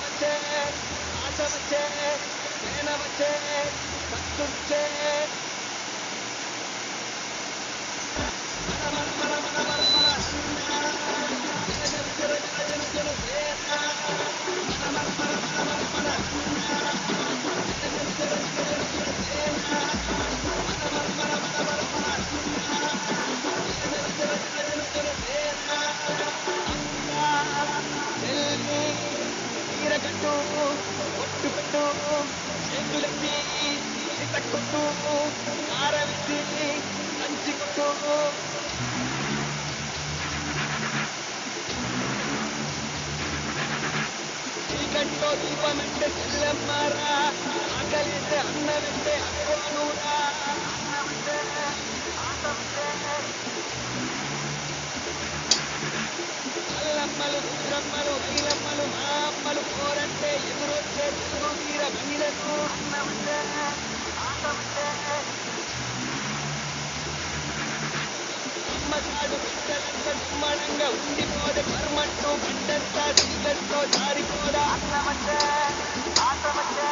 అన్న వచ్చే ఆశ వచ్చే నేన వచ్చే భక్తుచ్చే తీరకట్టు ఒట్టు పెట్టు చేతులెత్తి ఈత కొట్టు ఆరవిసి కంచి కొట్టు. చీకట్లో దీపమంటే చెల్లెమ్మారా ఆకలిస్తే అన్నమంటే అక్కనూరా అన్నమంటే ఆటమంటే అల్లమ్మలు రుద్రమ్మలు ఐలమ్మలు మా అమ్మలు కోరంటే ఎదురొచ్చే తెలుగు వీర వీరకు అన్నమంటే ఆటమంటే అమ్మగాడు బిడ్డలంత దుమ్మడంగా ఉండిపోదే కర్మంటూ బండంతా చీకట్లో జారిపోదా? అన్నమంటే ఆటమంటే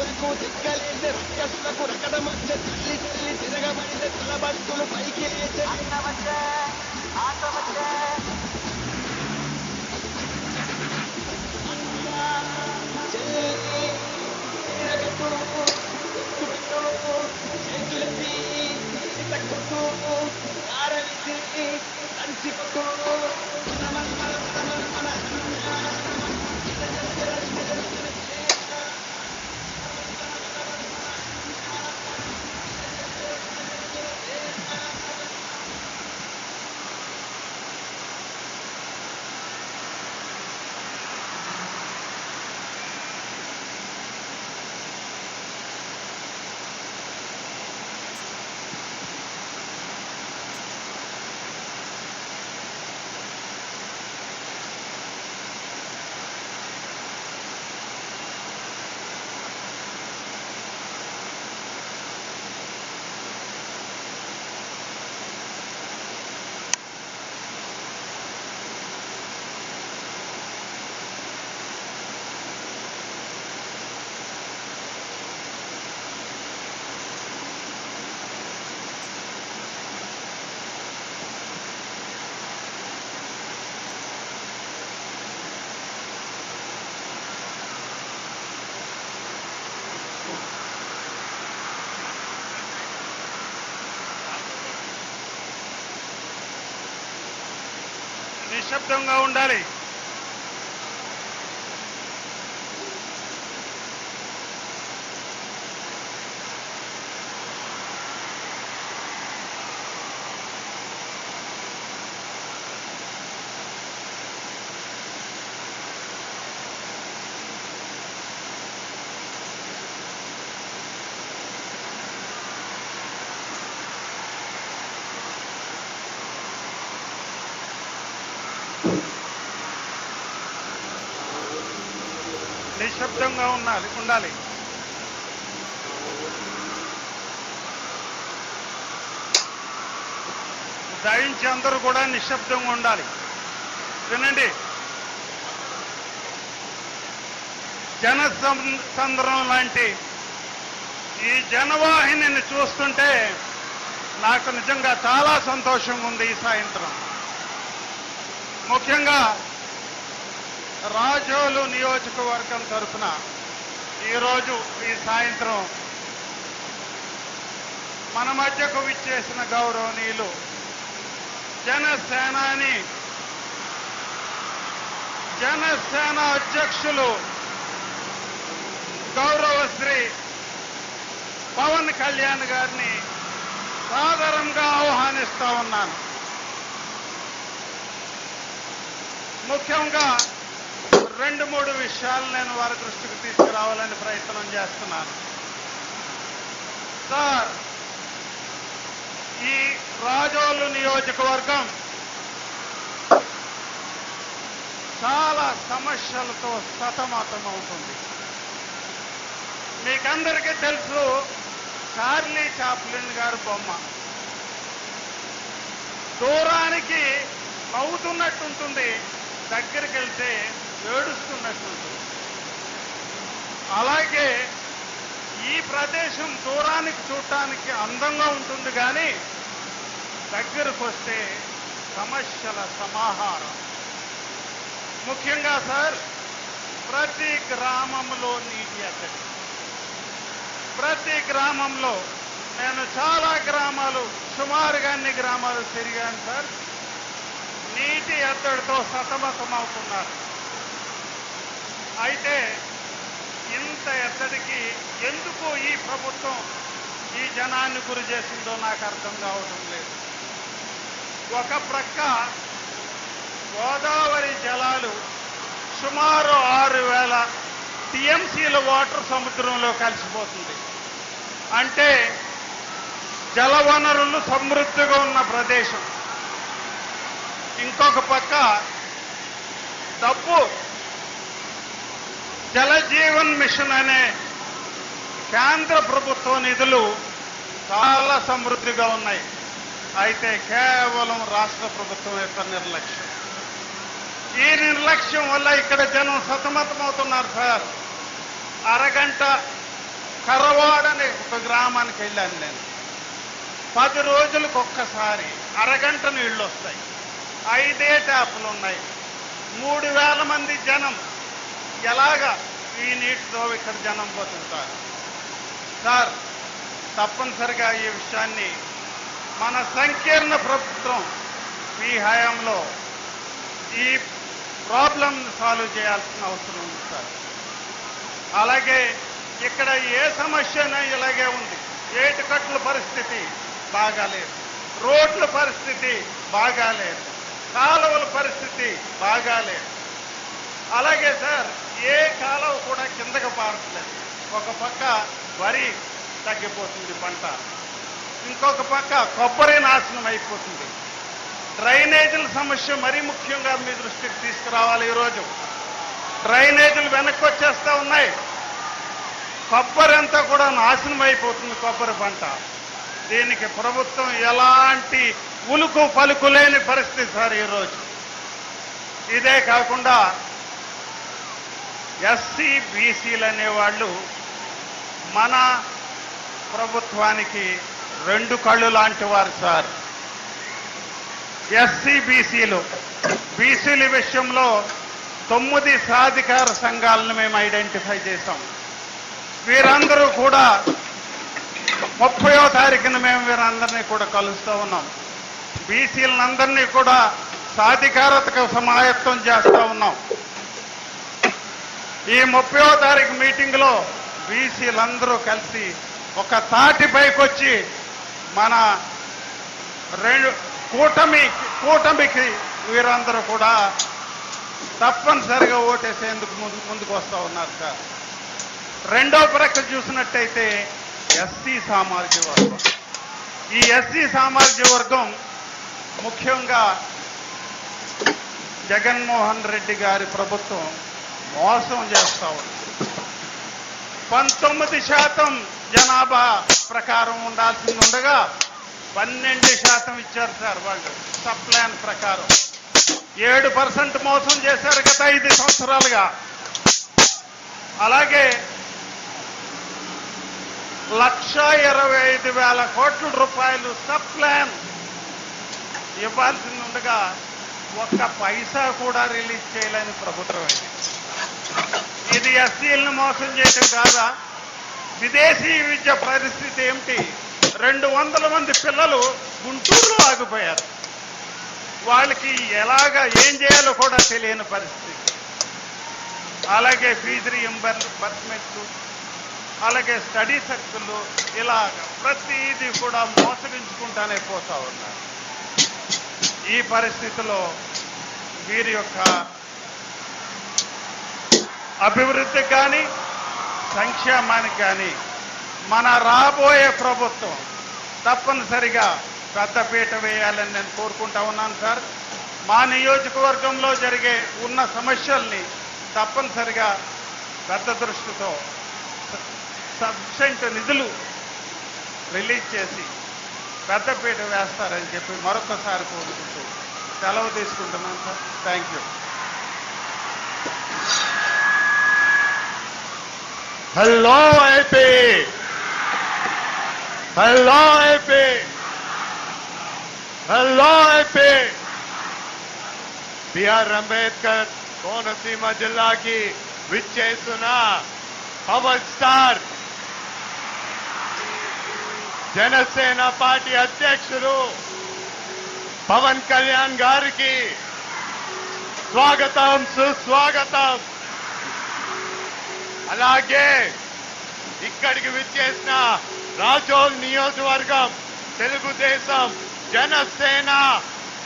మక్కలకు దిక్కలేసే రక్కసులకు రకడమచ్చే తల్లి తల్లి తిరగబడితే తలబంతులు పైకి లేచే నిశ్శబ్దంగా ఉండాలి. నిశ్శబ్దంగా ఉండాలి ఉండాలి. దయించి అందరూ కూడా నిశ్శబ్దంగా ఉండాలి. వినండి. జన సం- సంద్రం లాంటి ఈ జనవాహినిని చూస్తుంటే నాకు నిజంగా చాలా సంతోషంగా ఉంది ఈ సాయంత్రం. ముఖ్యంగా రాజోలు నియోజకవర్గం తరఫున ఈరోజు ఈ సాయంత్రం మన మధ్యకు విచ్చేసిన గౌరవనీయులు జనసేనాని జనసేన అధ్యక్షులు గౌరవశ్రీ పవన్ కళ్యాణ్ గారిని సాదరంగా ఆహ్వానిస్తా ఉన్నాను. ముఖ్యంగా రెండు మూడు విషయాలు నేను వారి దృష్టికి తీసుకురావాలని ప్రయత్నం చేస్తున్నాను. సార్ ఈ రాజోలు నియోజకవర్గం చాలా సమస్యలతో సతమతమవుతుంది మీకందరికీ తెలుసు చార్లీ చాప్లిన్ గారు బొమ్మ. దూరానికి అవుతున్నట్టుంటుంది దగ్గరికి వెళ్తే ఏడుస్తున్నట్టు అలాగే ఈ ప్రదేశం దూరానికి చూడటానికి అందంగా ఉంటుంది కానీ దగ్గరకు వస్తే సమస్యల సమాహారం. ముఖ్యంగా సార్ ప్రతి గ్రామంలో నీటి అక్కడి ప్రతి గ్రామంలో నేను చాలా గ్రామాలు సుమారుగా అన్ని గ్రామాలు తిరిగాను సార్. నీటి ఎద్దడితో సతమతమవుతున్నారు. అయితే ఇంత ఎత్తడికి ఎందుకు ఈ ప్రభుత్వం ఈ జనాన్ని గురి చేసిందో నాకు అర్థం కావడం లేదు. ఒక ప్రక్క గోదావరి జలాలు సుమారు ఆరు వేల టీఎంసీల వాటర్ సముద్రంలో కలిసిపోతుంది. అంటే జలవనరులు సమృద్ధిగా ఉన్న ప్రదేశం. ఇంకొక పక్క డబ్బు జలజీవన్ మిషన్ అనే కేంద్ర ప్రభుత్వ నిధులు చాలా సమృద్ధిగా ఉన్నాయి. అయితే కేవలం రాష్ట్ర ప్రభుత్వం యొక్క నిర్లక్ష్యం. ఈ నిర్లక్ష్యం వల్ల ఇక్కడ జనం సతమతమవుతున్నారు సార్. అరగంట కరవాడ అనే ఒక గ్రామానికి వెళ్ళాను నేను. పది రోజులకు ఒక్కసారి అరగంట నీళ్ళు వస్తాయి. ఐదే ట్యాపులు ఉన్నాయి. మూడు వేల మంది జనం ఎలాగా ఈ నీటితో ఇక్కడ జనం బతుకుతారు సార్ తప్పనిసరిగా ఈ విషయాన్ని మన సంకీర్ణ ప్రభుత్వం ఈ హయాంలో ఈ ప్రాబ్లంను సాల్వ్ చేయాల్సిన అవసరం ఉంది సార్. అలాగే ఇక్కడ ఏ సమస్యనా ఇలాగే ఉంది. ఏటుకట్ల పరిస్థితి బాగాలేదు. రోడ్ల పరిస్థితి బాగాలేదు. కాలువల పరిస్థితి బాగాలేదు. అలాగే సార్ ఏ కాలం కూడా కిందకు పారట్లేదు. ఒక పక్క వరి తగ్గిపోతుంది పంట ఇంకొక పక్క కొబ్బరి నాశనం అయిపోతుంది. డ్రైనేజీల సమస్య మరీ ముఖ్యంగా మీ దృష్టికి తీసుకురావాలి ఈరోజు. డ్రైనేజీలు వెనక్కి వచ్చేస్తూ ఉన్నాయి. కొబ్బరి అంతా కూడా నాశనం అయిపోతుంది కొబ్బరి పంట. దీనికి ప్రభుత్వం ఎలాంటి ఉలుకు పలుకు లేని పరిస్థితి సార్ ఈరోజు. ఇదే కాకుండా ఎస్సీ బీసీలు అనేవాళ్ళు మన ప్రభుత్వానికి రెండు కళ్ళు లాంటి వారు సార్. ఎస్సీ బీసీలు బీసీల విషయంలో తొమ్మిది సాధికార సంఘాలను మేము ఐడెంటిఫై చేశాం. వీరందరూ కూడా ముప్పయో తారీఖున మేము వీరందరినీ కూడా కలుస్తూ ఉన్నాం. బీసీలందరినీ కూడా సాధికారతకు సమాయత్తం చేస్తూ ఉన్నాం. ఈ ముప్పయో తారీఖు మీటింగ్లో బీసీలందరూ కలిసి ఒక తాటిపైకి వచ్చి మన రెండు కూటమి కూటమికి వీరందరూ కూడా తప్పనిసరిగా ఓటేసేందుకు ముందు ముందుకు వస్తూ ఉన్నారు సార్. రెండో ప్రక్క చూసినట్టయితే ఎస్సీ సామాజిక వర్గం. ఈ ఎస్సీ సామాజిక వర్గం ముఖ్యంగా జగన్మోహన్ రెడ్డి గారి ప్రభుత్వం మోసం చేస్తావు. ఉంది పంతొమ్మిది శాతం జనాభా ప్రకారం ఉండాల్సింది ఉండగా పన్నెండు శాతం ఇచ్చారు సార్ వాళ్ళు సబ్ ప్లాన్ ప్రకారం. ఏడు పర్సెంట్ మోసం చేశారు గత ఐదు సంవత్సరాలుగా. అలాగే లక్ష ఇరవై ఐదు వేల కోట్ల రూపాయలు సబ్ ప్లాన్ ఇవ్వాల్సింది ఉండగా ఒక్క పైసా కూడా రిలీజ్ చేయలేని ప్రభుత్వం అయింది ఇది ఎస్సీలను మోసం చేయటం కాదా? విదేశీ విద్య పరిస్థితి ఏమిటి? రెండు వందల మంది పిల్లలు గుంటూరులో ఆగిపోయారు. వాళ్ళకి ఎలాగా ఏం చేయాలో కూడా తెలియని పరిస్థితి. అలాగే ఫీజు రీఎంబర్స్మెంట్ అలాగే స్టడీ సర్కిల్ ఇలా ప్రతిదీ కూడా మోసగించుకుంటానే పోతా ఉన్నారు. ఈ పరిస్థితిలో వీరి యొక్క అభివృద్ధికి కానీ సంక్షేమానికి కానీ మన రాబోయే ప్రభుత్వం తప్పనిసరిగా పెద్దపీట వేయాలని నేను కోరుకుంటా ఉన్నాను సార్. మా నియోజకవర్గంలో జరిగే ఉన్న సమస్యల్ని తప్పనిసరిగా పెద్ద దృష్టితో సఫిషియెంట్ నిధులు రిలీజ్ చేసి పెద్దపీట వేస్తారని చెప్పి మరొకసారి కోరుకుంటూ సెలవు తీసుకుంటున్నాను sir. Thank you. Hello, AP! Hello, AP! Hello, AP! B R Ambedkar Konaseema జిల్లాకి విచ్చేస్తున్న పవర్ స్టార్ జనసేన పార్టీ అధ్యక్షులు పవన్ కళ్యాణ్ గారికి స్వాగతం సుస్వాగతం అలాగే ఇక్కడికి విచ్చేసిన రాజోల్ నియోజకవర్గం తెలుగుదేశం జనసేన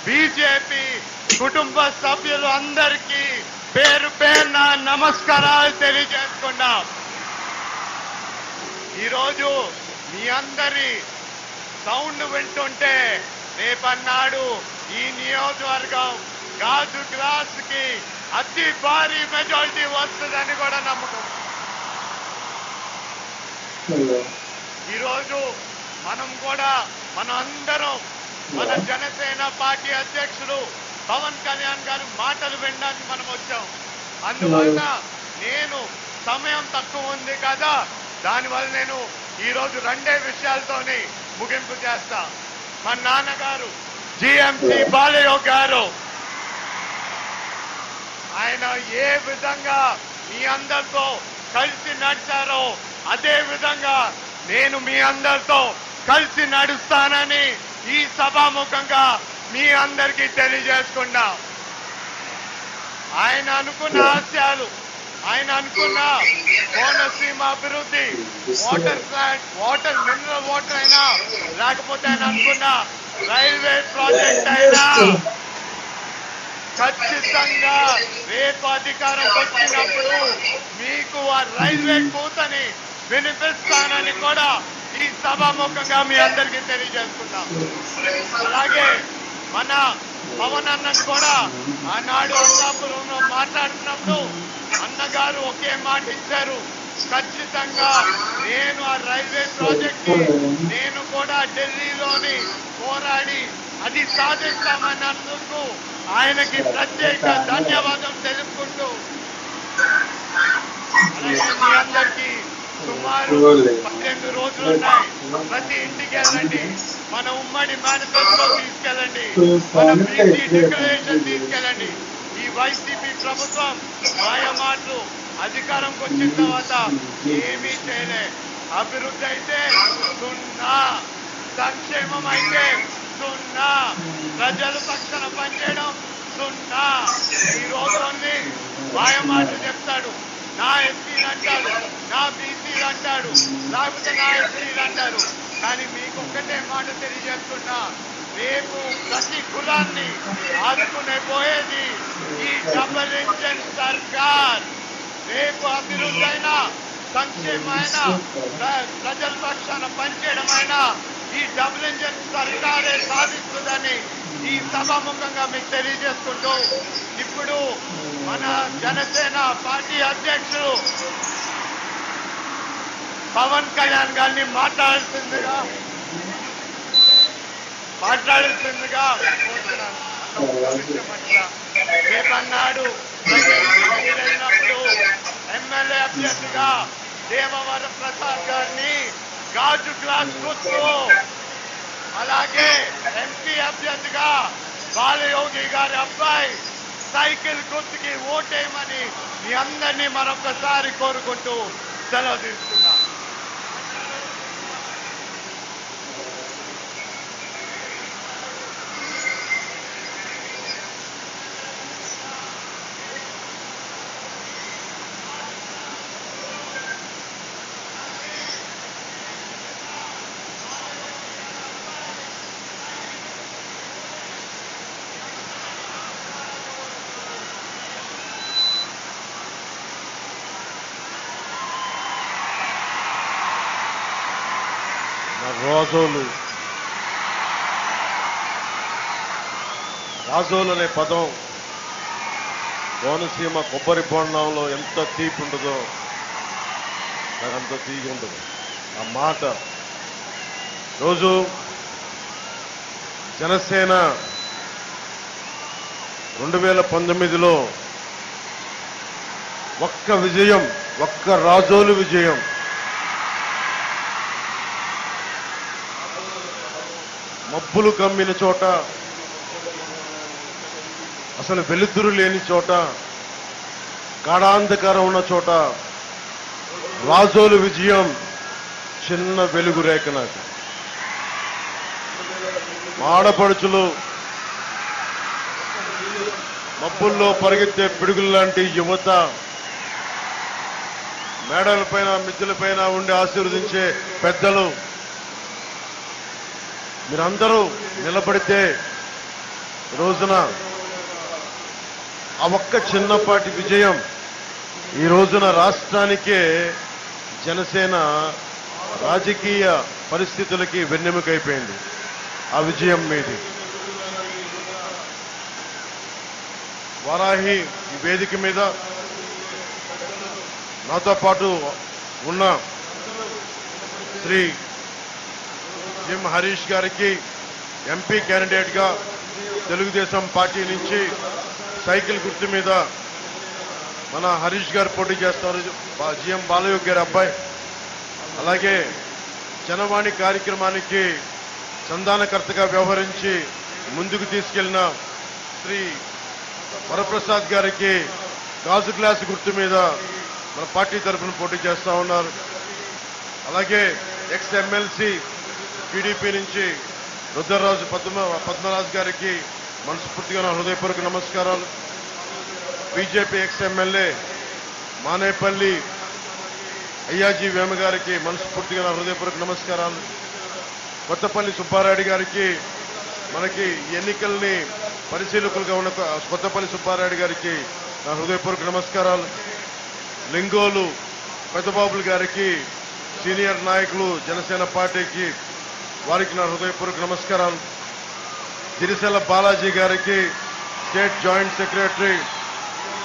బీజేపీ కుటుంబ సభ్యులు అందరికీ పేరు పేరున నమస్కారాలు తెలియజేసుకున్నాం ఈరోజు మీ అందరి సౌండ్ వింటుంటే రేపన్నాడు ఈ నియోజకవర్గం. గాజు గ్లాస్కి అతి భారీ మెజారిటీ వస్తుందని కూడా నమ్మకం ఈరోజు మనం కూడా మనం అందరం మన జనసేన పార్టీ అధ్యక్షులు పవన్ కళ్యాణ్ గారి మాటలు వినడానికి మనం వచ్చాం. అందువలన నేను సమయం తక్కువ ఉంది కదా దానివల్ల నేను ఈరోజు రెండే విషయాలతోని ముగింపు చేస్తా. మా నాన్నగారు జిఎంసి బాలయ్య గారు ఆయన ఏ విధంగా మీ అందరితో కలిసి నడిచారో అదే విధంగా నేను మీ అందరితో కలిసి నడుస్తానని ఈ సభాముఖంగా మీ అందరికీ తెలియజేసుకున్నా. ఆయన అనుకున్న ఆశయాలు ఆయన అనుకున్న కోనసీమ అభివృద్ధి water plant water mineral water అయినా లేకపోతే ఆయన అనుకున్న రైల్వే ప్రాజెక్ట్ అయినా ఖచ్చితంగా రేపు అధికారం వచ్చినప్పుడు మీకు ఆ రైల్వే కూతని వినిపిస్తానని కూడా ఈ సభాముఖంగా మీ అందరికీ తెలియజేసుకుంటాం అలాగే మన పవన్ అన్న కూడా ఆనాడు అంతాపురంలో మాట్లాడుతున్నప్పుడు అన్నగారు ఒకే మాట ఇచ్చారు. ఖచ్చితంగా నేను ఆ రైల్వే ప్రాజెక్ట్ని నేను కూడా ఢిల్లీలోని పోరాడి అది సాధిస్తామన్నందుకు ఆయనకి ప్రత్యేక ధన్యవాదం తెలుపుకుంటూ అలాగే మీ అందరికీ సుమారు పన్నెండు రోజులు ఉన్నాయి ప్రతి ఇంటికి వెళ్ళండి. మన ఉమ్మడి మేనిఫెస్టో తీసుకెళ్ళండి. మన బీసీ డిక్లరేషన్ తీసుకెళ్ళండి. ఈ వైసీపీ ప్రభుత్వం మాయమాటలు అధికారంకి వచ్చిన తర్వాత ఏమీ చేయలే. అభివృద్ధి అయితే సున్నా. సంక్షేమం అయితే సున్నా. ప్రజల పక్షాన పనిచేయడం సున్నా. ఈ రోజున్ని మాయమాటలు చెప్తాడు. నా ఎస్సీలు అంటాడు నా బీసీలు అంటాడు లేకపోతే నా ఎస్సీలు అంటారు కానీ మీకు ఒక్కటే మాట తెలియజేస్తున్నా. రేపు ప్రతి కులాన్ని ఆదుకునే పోయేది ఈ డబల్ ఇంజన్ సర్కార్. రేపు అభివృద్ధి అయినా సంక్షేమైన ప్ర- ప్రజల పక్షాన పనిచేయడమైనా ఈ డబుల్ ఇంజన్ సర్కారే సాధిస్తుందని ఈ సభాముఖంగా మీకు తెలియజేసుకుంటూ ఇప్పుడు మన జనసేన పార్టీ అధ్యక్షుడు పవన్ కళ్యాణ్ గారిని మాట్లాడుతుందిగా. మాట్లాడుతుందిగా. రేపన్నాడు ఎమ్మెల్యే అభ్యర్థిగా దేవవర ప్రసాద్ గారిని గాజు క్లాస్ గుర్తు. అలాగే ఎంపీ అభ్యర్థిగా బాలయోగి గారి అబ్బాయి సైకిల్ గుర్తుకి ఓటేయమని మీ అందరినీ మరొకసారి కోరుకుంటూ సెలవు తీసుకున్నాను నా రాజోలు. రాజోలు అనే పదం కోనసీమ కొబ్బరి బోండంలో ఎంత తీపి ఉండదో నాకు అంత తీగి ఉండదు. ఆ మాట రోజు జనసేన రెండు వేల పంతొమ్మిదిలో ఒక్క విజయం ఒక్క రాజోలు విజయం మబ్బులు కమ్మిన చోట అసలు వెలుతురు లేని చోట గాఢాంధకారం ఉన్న చోట రాజోలు విజయం చిన్న వెలుగు రేఖ నాకు. ఆడపడుచులు మబ్బుల్లో పరిగెత్తే పిడుగులు లాంటి యువత మేడలపైన మిద్దెలపైన ఉండి ఆశీర్వదించే పెద్దలు మీరందరూ నిలబడితే రోజున ఆ ఒక్క చిన్నపాటి విజయం ఈ రోజున రాష్ట్రానికే జనసేన రాజకీయ పరిస్థితులకి వెన్నెముకైపోయింది. ఆ విజయం మీది. వారాహి ఈ వేదిక మీద నాతో పాటు ఉన్న శ్రీ జిమ్ హరీష్ గారికి ఎంపీ క్యాండిడేట్గా తెలుగుదేశం పార్టీ నుంచి సైకిల్ గుర్తు మీద మన హరీష్ గారు పోటీ చేస్తారు జిఎం బాలయోగ్ గారి అబ్బాయి. అలాగే జనవాణి కార్యక్రమానికి సంధానకర్తగా వ్యవహరించి ముందుకు తీసుకెళ్ళిన శ్రీ వరప్రసాద్ గారికి గాజు గ్లాస్ గుర్తు మీద మన పార్టీ తరఫున పోటీ చేస్తా ఉన్నారు. అలాగే ఎక్స్ ఎమ్మెల్సీ టీడీపీ నుంచి రుద్రరాజు పద్మ పద్మరాజు గారికి మనస్ఫూర్తిగా నా హృదయపూర్వక నమస్కారాలు. BJP ex MLA Manepalli Ayyaji Vema గారికి మనస్ఫూర్తిగా నా హృదయపూర్వక నమస్కారాలు. కొత్తపల్లి సుబ్బారాయుడు గారికి మనకి ఎన్నికల్ని పరిశీలకులుగా ఉన్న కొత్తపల్లి సుబ్బారాయుడు గారికి నా హృదయపూర్వక నమస్కారాలు. లింగోలు పెద్దబాబులు గారికి సీనియర్ నాయకులు జనసేన పార్టీకి వారికి నా హృదయపూర్వక నమస్కారాలు. సిరిసెల్ల బాలాజీ గారికి state joint secretary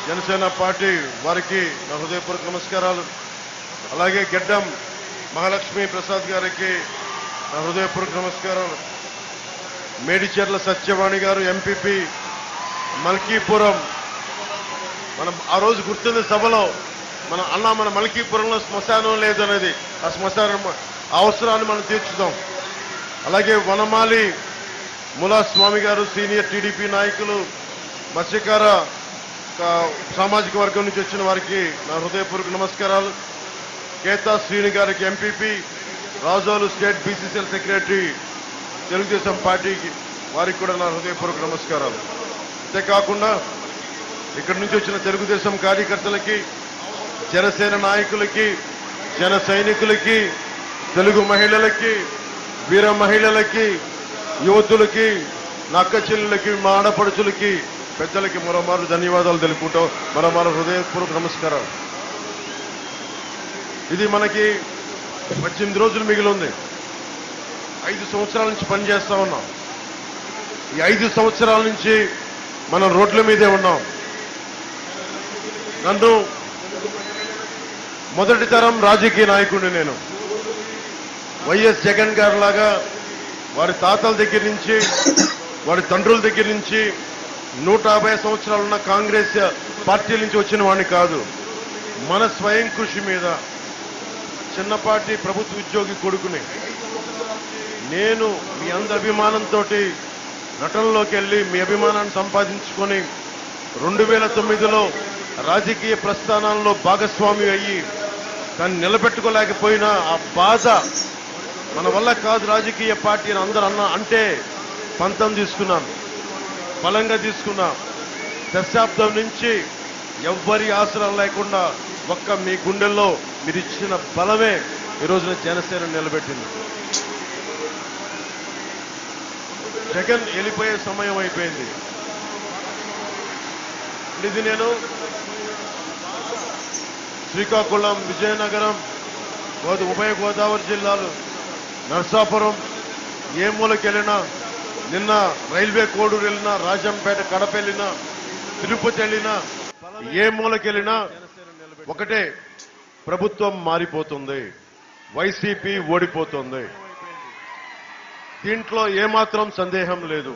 Janasena party వారికి నా హృదయపూర్వక నమస్కారాలు. అలాగే గెడ్డం మహాలక్ష్మి ప్రసాద్ గారికి నా హృదయపూర్వక నమస్కారాలు. మేడిచెర్ల సత్యవాణి గారు ఎంపీపీ మల్కీపురం. మనం ఆ రోజు గుర్తుంది సభలో మన అన్న మన మల్కీపురంలో శ్మశానం లేదనేది. ఆ శ్మశానం అవసరాన్ని మనం తీర్చుదాం. అలాగే వనమాలి ములాస్వామి గారు సీనియర్ టీడీపీ నాయకులు మత్స్యకార సామాజిక వర్గం నుంచి వచ్చిన వారికి నా హృదయపూర్వక నమస్కారాలు. కేతా శ్రీని గారికి MPP Razole state BCCL secretary Telugu Desam పార్టీకి వారికి కూడా నా హృదయపూర్వక నమస్కారాలు. అంతేకాకుండా ఇక్కడి నుంచి వచ్చిన తెలుగుదేశం కార్యకర్తలకి జనసేన నాయకులకి జన సైనికులకి తెలుగు మహిళలకి వీర మహిళలకి యువతులకి నక్క చెల్లెలకి మా ఆడపడుచులకి పెద్దలకి మరోమారు ధన్యవాదాలు తెలుపుకుంటాం మరోమారు హృదయపూర్వక నమస్కారాలు ఇది మనకి పద్దెనిమిది రోజులు మిగిలి ఉంది ఐదు సంవత్సరాల నుంచి పనిచేస్తా ఉన్నాం. ఈ ఐదు సంవత్సరాల నుంచి మనం రోడ్ల మీదే ఉన్నాం. నన్ను మొదటి తరం రాజకీయ నాయకుడిని నేను. వైఎస్ జగన్ గారు లాగా వారి తాతల దగ్గర నుంచి వారి తండ్రుల దగ్గర నుంచి నూట యాభై సంవత్సరాలు ఉన్న కాంగ్రెస్ పార్టీ నుంచి వచ్చిన వాడిని కాదు. మన స్వయం కృషి మీద చిన్నపాటి ప్రభుత్వ ఉద్యోగి కొడుకుని నేను మీ అందరి అభిమానంతో నటనలోకి వెళ్ళి మీ అభిమానాన్ని సంపాదించుకొని రెండు వేల తొమ్మిదిలో రాజకీయ ప్రస్థానాల్లో భాగస్వామి అయ్యి దాన్ని నిలబెట్టుకోలేకపోయినా ఆ బాధ మన వల్ల కాదు రాజకీయ పార్టీ అని అందరూ అన్న అంటే పంతం తీసుకున్నాను బలంగా తీసుకున్నాం. దశాబ్దం నుంచి ఎవ్వరి ఆసరం లేకుండా ఒక్క మీ గుండెల్లో మీరు ఇచ్చిన బలమే ఈ రోజున జనసేన నిలబెట్టింది. జగన్ వెళ్ళిపోయే సమయం అయిపోయింది. ఇది నేను శ్రీకాకుళం విజయనగరం ఉభయ గోదావరి జిల్లాలు నర్సాపురం ఏ మూలకి వెళ్ళినా నిన్న రైల్వే కోడూరు వెళ్ళినా రాజంపేట కడప వెళ్ళినా తిరుపతి వెళ్ళినా ఏ మూలకి వెళ్ళినా ఒకటే ప్రభుత్వం మారిపోతుంది. వైసీపీ ఓడిపోతుంది. దీంట్లో ఏమాత్రం సందేహం లేదు.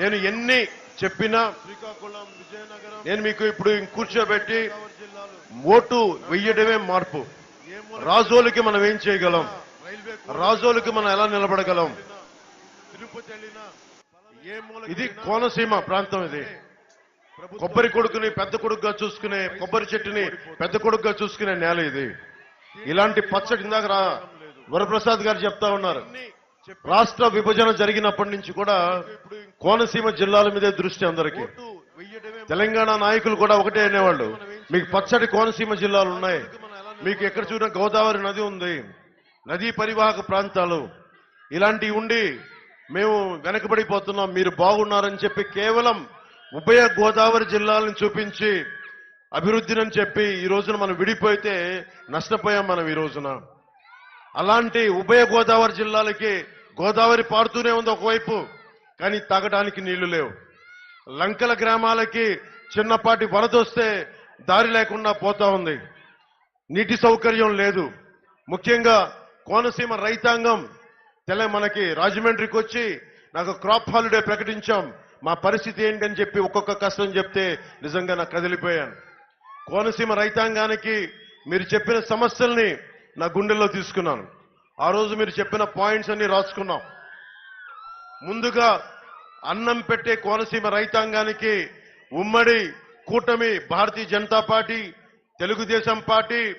నేను ఎన్ని చెప్పినా శ్రీకాకుళం విజయనగరం నేను మీకు ఇప్పుడు కూర్చోబెట్టి ఓటు వెయ్యడమే మార్పు. రాజోలకి మనం ఏం చేయగలం? రాజోలకి మనం ఎలా నిలబడగలం? ఇది కోనసీమ ప్రాంతం ఇది. కొబ్బరి కొడుకుని పెద్ద కొడుకుగా చూసుకునే కొబ్బరి చెట్టుని పెద్ద కొడుకుగా చూసుకునే నేల ఇది. ఇలాంటి పచ్చడి ఇందాక వరప్రసాద్ గారు చెప్తా ఉన్నారు. రాష్ట్ర విభజన జరిగినప్పటి నుంచి కూడా కోనసీమ జిల్లాల మీదే దృష్టి అందరికీ. తెలంగాణ నాయకులు కూడా ఒకటే అనేవాళ్ళు. మీకు పచ్చడి కోనసీమ జిల్లాలు ఉన్నాయి. మీకు ఎక్కడ చూసినా గోదావరి నది ఉంది. నదీ పరివాహక ప్రాంతాలు ఇలాంటివి ఉండి మేము వెనకబడిపోతున్నాం. మీరు బాగున్నారని చెప్పి కేవలం ఉభయ గోదావరి జిల్లాలను చూపించి అభివృద్ధిని చెప్పి ఈ రోజున మనం విడిపోయితే నష్టపోయాం మనం ఈ రోజున. అలాంటి ఉభయ గోదావరి జిల్లాలకి గోదావరి పారుతూనే ఉంది ఒకవైపు కానీ తాగడానికి నీళ్ళు లేవు. లంకల గ్రామాలకి చిన్నపాటి వరద వస్తే దారి లేకుండా పోతా ఉంది. నీటి సౌకర్యం లేదు. ముఖ్యంగా కోనసీమ రైతాంగం తెల మనకి రాజమండ్రికి వచ్చి నాకు క్రాప్ హాలిడే ప్రకటించాం. మా పరిస్థితి ఏంటని చెప్పి ఒక్కొక్క కష్టం చెప్తే నిజంగా నాకు కదిలిపోయాను. కోనసీమ రైతాంగానికి మీరు చెప్పిన సమస్యల్ని నా గుండెల్లో తీసుకున్నాను. ఆ రోజు మీరు చెప్పిన పాయింట్స్ అన్ని రాసుకున్నాం. ముందుగా అన్నం పెట్టే కోనసీమ రైతాంగానికి ఉమ్మడి కూటమి Bharatiya Janata party Telugu Desam party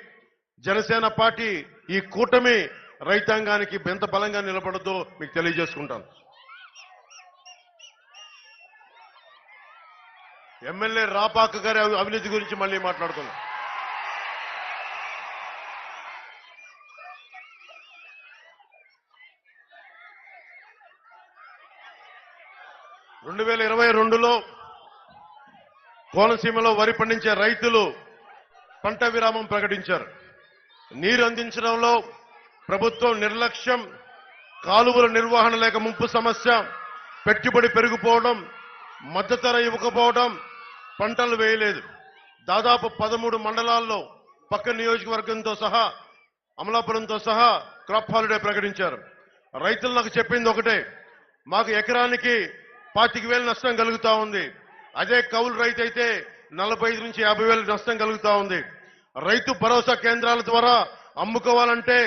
Janasena party ఈ కూటమి రైతాంగానికి ఎంత బలంగా నిలబడదో మీకు తెలియజేసుకుంటాను. ఎమ్మెల్యే రాపాక గారి అవి- అవినీతి గురించి మళ్ళీ మాట్లాడుతున్నాం రెండు వేల ఇరవై రెండులో కోనసీమలో వరి పండించే రైతులు పంట విరామం ప్రకటించారు. నీరు అందించడంలో ప్రభుత్వం నిర్లక్ష్యం కాలువల నిర్వహణ లేక ముంపు సమస్య పెట్టుబడి పెరిగిపోవడం మద్దతు ఇవ్వకపోవడం పంటలు వేయలేదు. దాదాపు పదమూడు మండలాల్లో పక్క నియోజకవర్గంతో సహా అమలాపురంతో సహా క్రాప్ హాలిడే ప్రకటించారు. రైతులు నాకు చెప్పింది ఒకటే మాకు ఎకరానికి పాతిక వేలు నష్టం కలుగుతా ఉంది. అదే కౌలు రైతు అయితే నలభై ఐదు నుంచి యాభై వేలు నష్టం కలుగుతా ఉంది. రైతు భరోసా కేంద్రాల ద్వారా అమ్ముకోవాలంటే